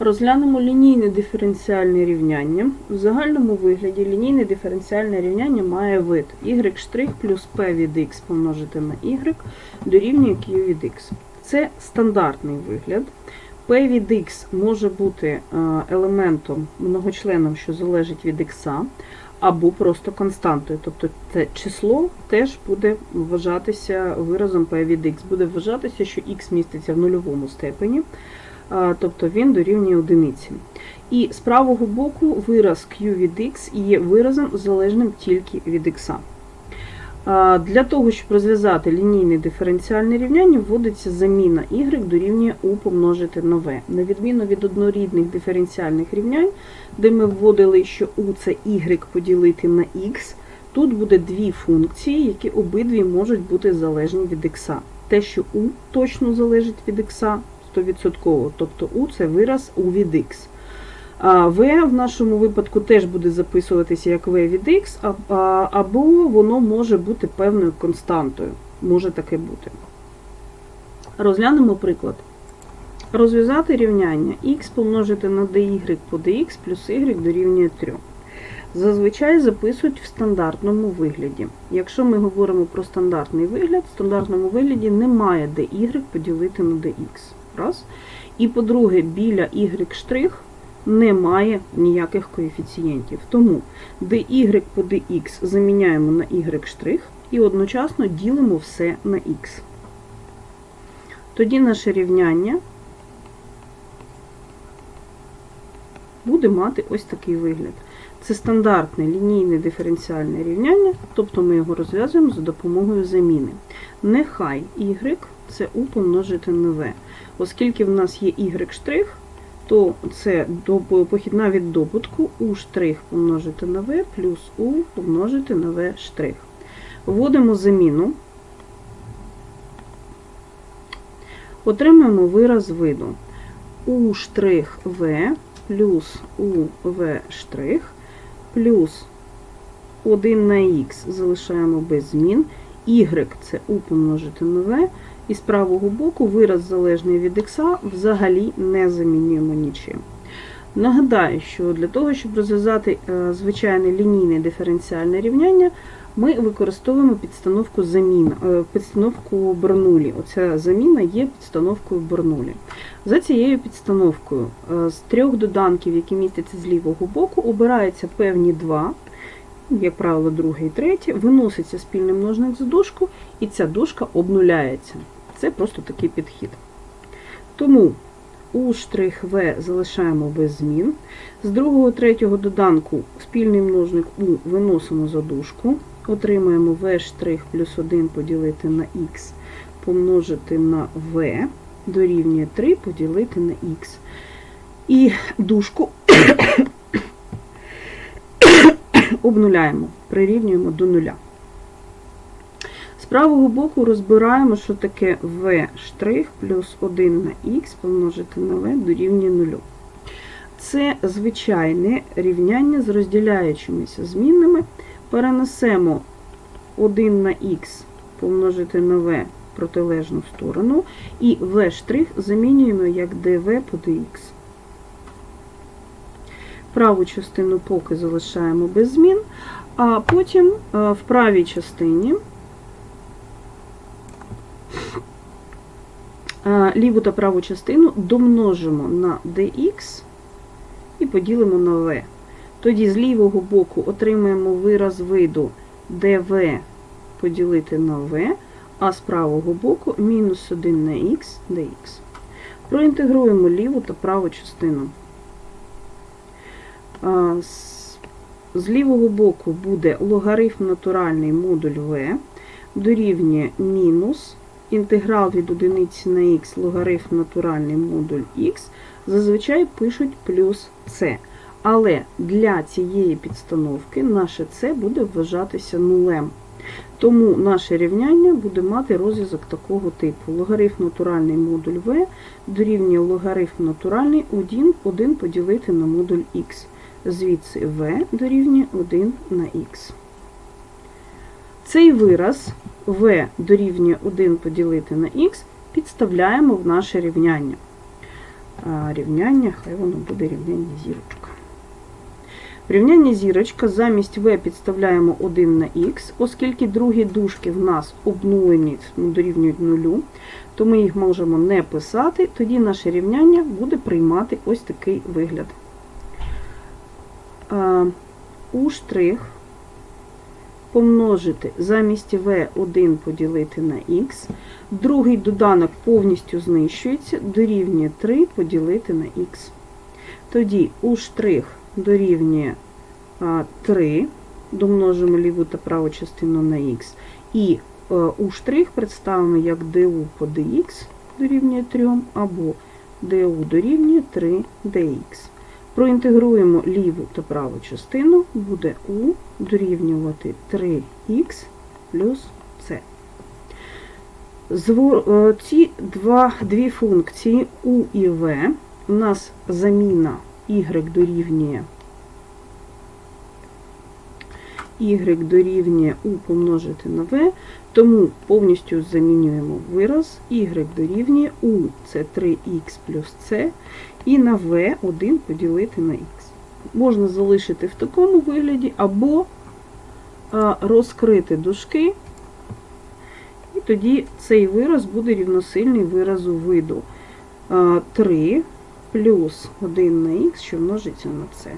Розглянемо лінійне диференціальне рівняння. В загальному вигляді лінійне диференціальне рівняння має вид y' плюс p від x помножити на y дорівнює q від x. Це стандартний вигляд. p від x може бути е, елементом многочленом, що залежить від x, або просто константою. Тобто це число теж буде вважатися виразом p від x. Буде вважатися, що x міститься в нульовому степені тобто він дорівнює одиниці. І з правого боку вираз q від x є виразом залежним тільки від x. Для того, щоб розв'язати лінійне диференціальне рівняння, вводиться заміна y дорівнює u помножити на v. На відміну від однорідних диференціальних рівнянь, де ми вводили, що u це y поділити на x, тут буде дві функції, які обидві можуть бути залежні від x. Те, що u точно залежить від x, 100%, тобто u це вираз u від x. А v в нашому випадку теж буде записуватися як v від x, або воно може бути певною константою. Може таке бути. Розглянемо приклад. Розв'язати рівняння x помножити на dy по dx плюс y дорівнює 3. Зазвичай записують в стандартному вигляді. Якщо ми говоримо про стандартний вигляд, в стандартному вигляді немає dy поділити на dx. Раз. І по-друге, біля y' немає ніяких коефіцієнтів. Тому dy по dx заміняємо на y' і одночасно ділимо все на x. Тоді наше рівняння буде мати ось такий вигляд. Це стандартне лінійне диференціальне рівняння, тобто ми його розв'язуємо за допомогою заміни. Нехай y це u помножити на v. Оскільки в нас є y', то це похідна від добутку u' помножити на v плюс u помножити на v'. Вводимо заміну, отримаємо вираз виду u' плюс uv' плюс 1 на х залишаємо без змін, y це у помножити на v, і з правого боку вираз залежний від х взагалі не замінюємо нічим. Нагадаю, що для того, щоб розв'язати е, звичайне лінійне диференціальне рівняння, ми використовуємо підстановку замін, е, підстановку Бернулі. Оця заміна є підстановкою Бернулі. За цією підстановкою е, з трьох доданків, які містяться з лівого боку, обираються певні два, як правило, друге і третє, виноситься спільний множник за дужку, і ця дужка обнуляється. Це просто такий підхід. Тому У'В залишаємо без змін. З другого, третього доданку спільний множник У виносимо за дужку, отримаємо В' плюс 1 поділити на Х помножити на В, дорівнює 3 поділити на Х. І дужку обнуляємо, прирівнюємо до нуля З правого боку розбираємо, що таке v' плюс 1 на х помножити на v дорівнює 0. Це звичайне рівняння з розділяючимися змінними. Перенесемо 1 на х помножити на v протилежну сторону, і v' замінюємо як dv по dx. Праву частину поки залишаємо без змін, а потім е, в правій частині ліву та праву частину домножимо на dx і поділимо на v. Тоді з лівого боку отримаємо вираз виду dv поділити на v, а з правого боку мінус 1 на x dx. Проінтегруємо ліву та праву частину. З лівого боку буде логарифм натуральний модуль v дорівнює мінус інтеграл від одиниці на х логарифм натуральний модуль х, зазвичай пишуть плюс c. Але для цієї підстановки наше c буде вважатися нулем. Тому наше рівняння буде мати розв'язок такого типу. Логарифм натуральний модуль v дорівнює логарифм натуральний 1, 1 поділити на модуль х. Звідси v дорівнює 1 на х. Цей вираз v дорівнює 1 поділити на х, підставляємо в наше рівняння. а, рівняння, хай воно буде рівняння зірочка. В рівнянні зірочка замість v підставляємо 1 на х, оскільки другі дужки в нас обнулені, ну, дорівнюють нулю, то ми їх можемо не писати, тоді наше рівняння буде приймати ось такий вигляд. У штрих помножити замість v1 поділити на х, другий доданок повністю знищується, дорівнює 3 поділити на х. Тоді у штрих дорівнює 3, домножимо ліву та праву частину на х, і е, у штрих представимо як du по dx дорівнює 3, або du дорівнює 3 dx. Проінтегруємо ліву та праву частину, буде u дорівнювати 3х плюс c. Е, Ці два, дві функції u і v у нас заміна y дорівнює y дорівнює u помножити на v, тому повністю замінюємо вираз y дорівнює u, це 3х плюс c, і на v 1 поділити на х. Можна залишити в такому вигляді, або розкрити дужки, і тоді цей вираз буде рівносильний виразу виду а, 3 плюс 1 на х, що множиться на c.